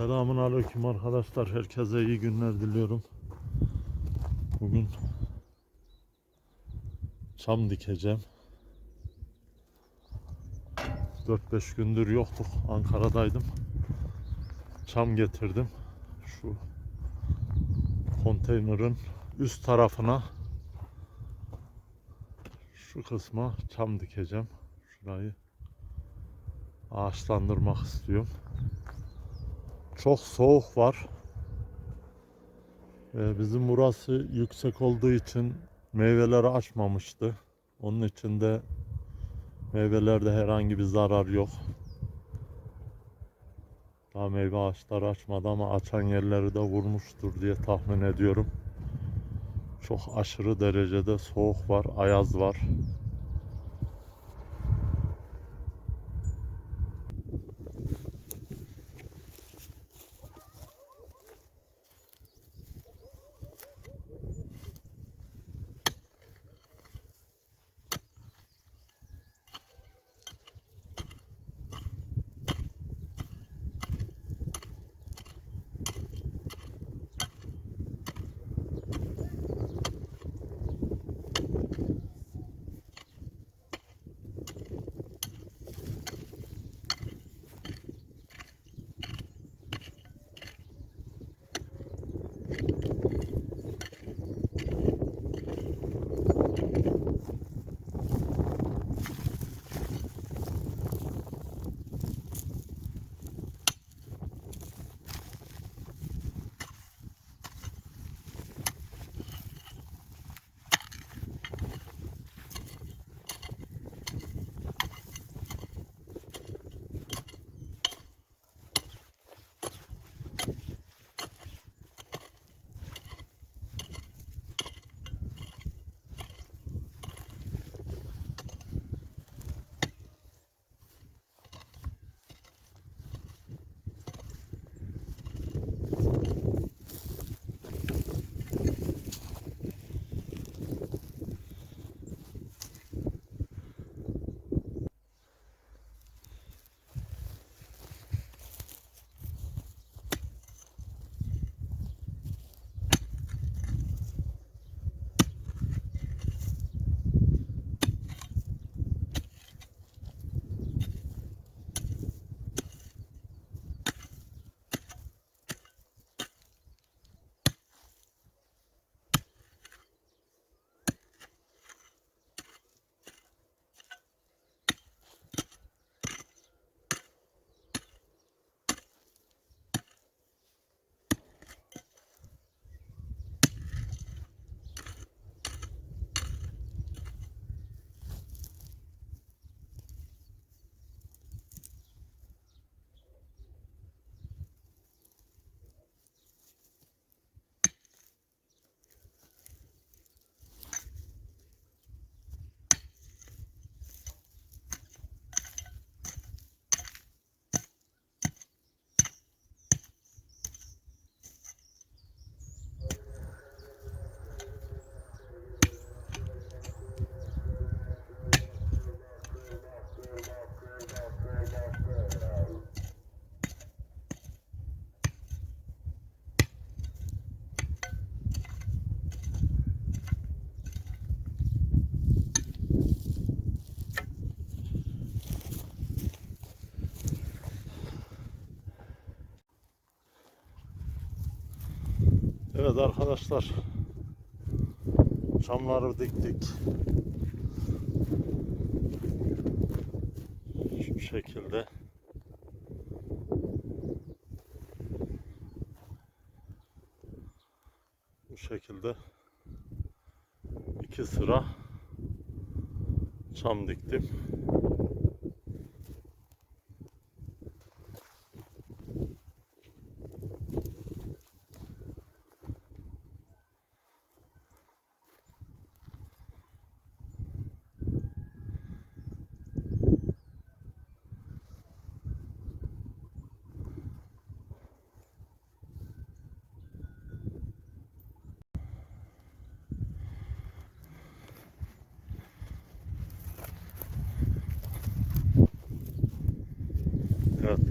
Selamun Aleyküm arkadaşlar. Herkese iyi günler diliyorum. Bugün çam dikeceğim. 4-5 gündür yoktuk. Ankara'daydım. Çam getirdim. Şu konteynerin üst tarafına şu kısma çam dikeceğim. Şurayı ağaçlandırmak istiyorum. Çok soğuk var. Ee, bizim burası yüksek olduğu için meyveleri açmamıştı. Onun için de meyvelerde herhangi bir zarar yok. Daha meyve ağaçları açmadı ama açan yerleri de vurmuştur diye tahmin ediyorum. Çok aşırı derecede soğuk var, ayaz var. Evet arkadaşlar. Çamları diktik. Şu şekilde. Bu şekilde iki sıra çam diktim.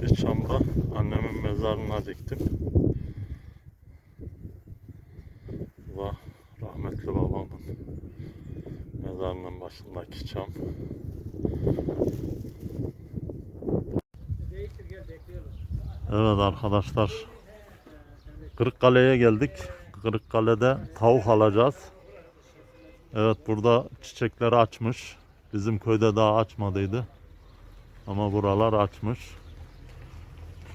Bir çamda annemin mezarına diktim. Bu rahmetli babamın mezarının başındaki çam. Evet arkadaşlar. Kırıkkale'ye geldik. Kırıkkale'de tavuk alacağız. Evet burada çiçekleri açmış. Bizim köyde daha açmadıydı. Ama buralar açmış.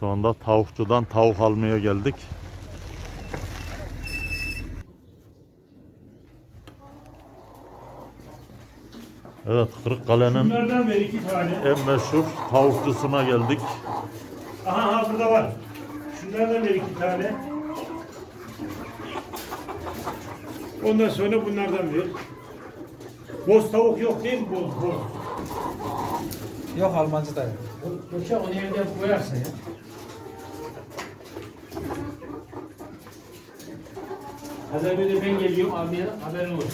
Şu anda tavukçudan tavuk almaya geldik. Evet Kırıkkale'nin Bunlardan ver iki tane. en meşhur tavukçusuna geldik. Aha, aha burada var. Şunlardan ver iki tane. Ondan sonra bunlardan ver. Boz tavuk yok değil mi? Boz, boz. Yok Almancı da. Yoksa onu evde koyarsın ya. Hazır bir de ben geliyorum almaya haberin olsun.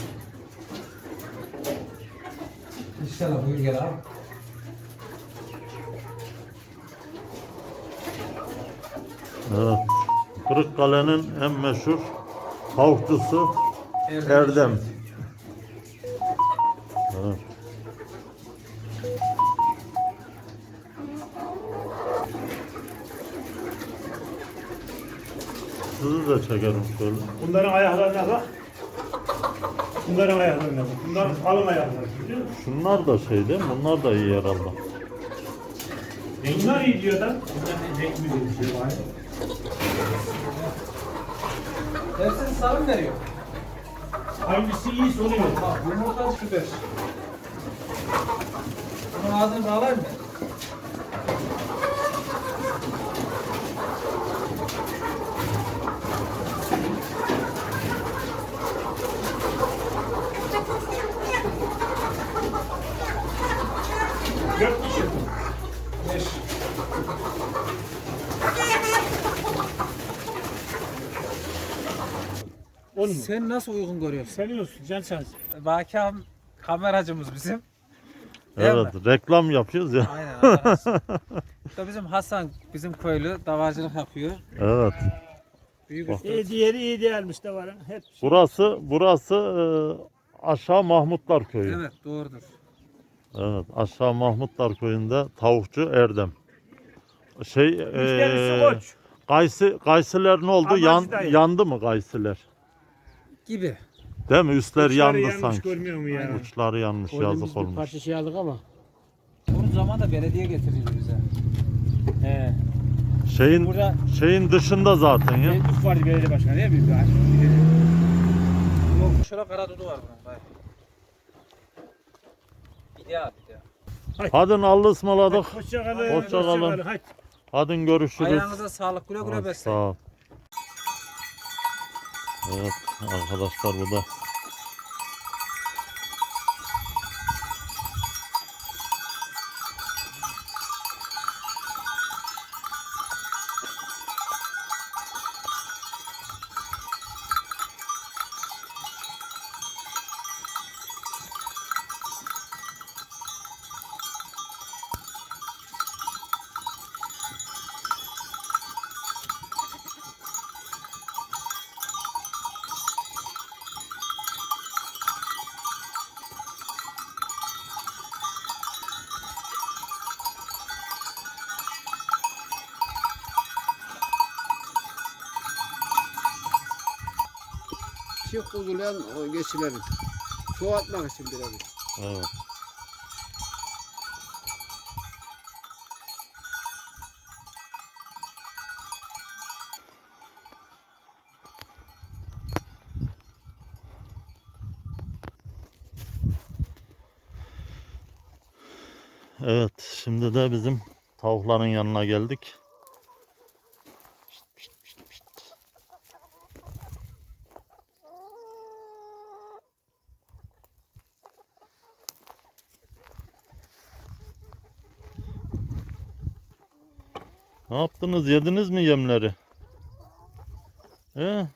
İnşallah bugün gel abi. Evet. Kırıkkale'nin en meşhur tavukçusu Erdem. Sizi de çekerim şöyle. Bunların ayaklarına bak. Bunların ayaklarına bak. Bunların kalın. Biliyor musun? Şunlar da şey değil mi? Bunlar da iyi herhalde. Bunlar iyi diyor da. Bunlar renk mi bir şey var? Hepsini sarı veriyor. Hangisi iyi soruyor. Bak yumurta beş. Bunun ağzını bağlayayım mı? Dört kişi. Beş. On mu? Sen nasıl uygun görüyorsun? Seviyorsun can sen. Bakam kameracımız bizim. Değil Evet, reklam yapıyoruz ya. Aynen da bizim Hasan, bizim köylü davacılık yapıyor. Evet. Büyük Bak. İyi diğeri iyi değilmiş de var. Hep Burası burası e, aşağı Mahmutlar köyü. Evet doğrudur. Evet, aşağı Mahmutlar köyünde tavukçu Erdem. Şey, Müşterisi eee koç. ne oldu? Yan, yandı mı kayısılar? Gibi. Değil mi? Üstler Uçları yandı yanmış sanki. görmüyor mu ya? Uçları yanmış, yazık olmuş. parça şey aldık ama. Bunun zamanında belediye getiriyordu bize. He. Şeyin Burada şeyin dışında zaten ya. Mevcut vardı belediye başkanı değil mi? Yok şöyle kara dudu var bunun. Bak. İdeal ideal. Hadi Allah'a ısmarladık. Hoşça kalın. Hoşça kalın. Hadi. Hadi görüşürüz. Ayağınıza sağlık güle güle besleyin. Sağ ol. Evet arkadaşlar bu da çift kuzulayan o geçilerin. Çoğaltmak için biraz. evet. Evet, şimdi de bizim tavukların yanına geldik. Ne yaptınız? Yediniz mi yemleri? He?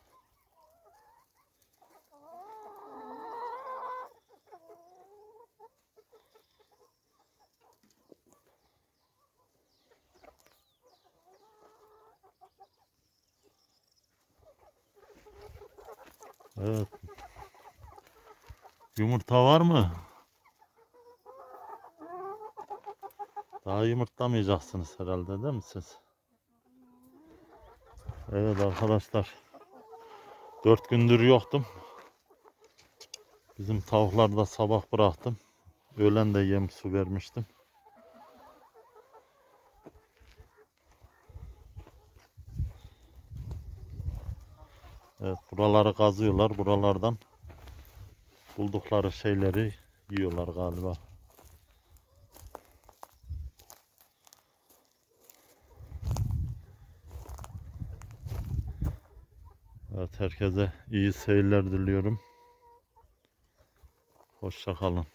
Evet. Yumurta var mı? Daha yumurtlamayacaksınız herhalde değil mi siz? Evet arkadaşlar. Dört gündür yoktum. Bizim tavukları da sabah bıraktım. Öğlen de yem su vermiştim. Evet buraları kazıyorlar. Buralardan buldukları şeyleri yiyorlar galiba. Evet herkese iyi seyirler diliyorum. Hoşça kalın.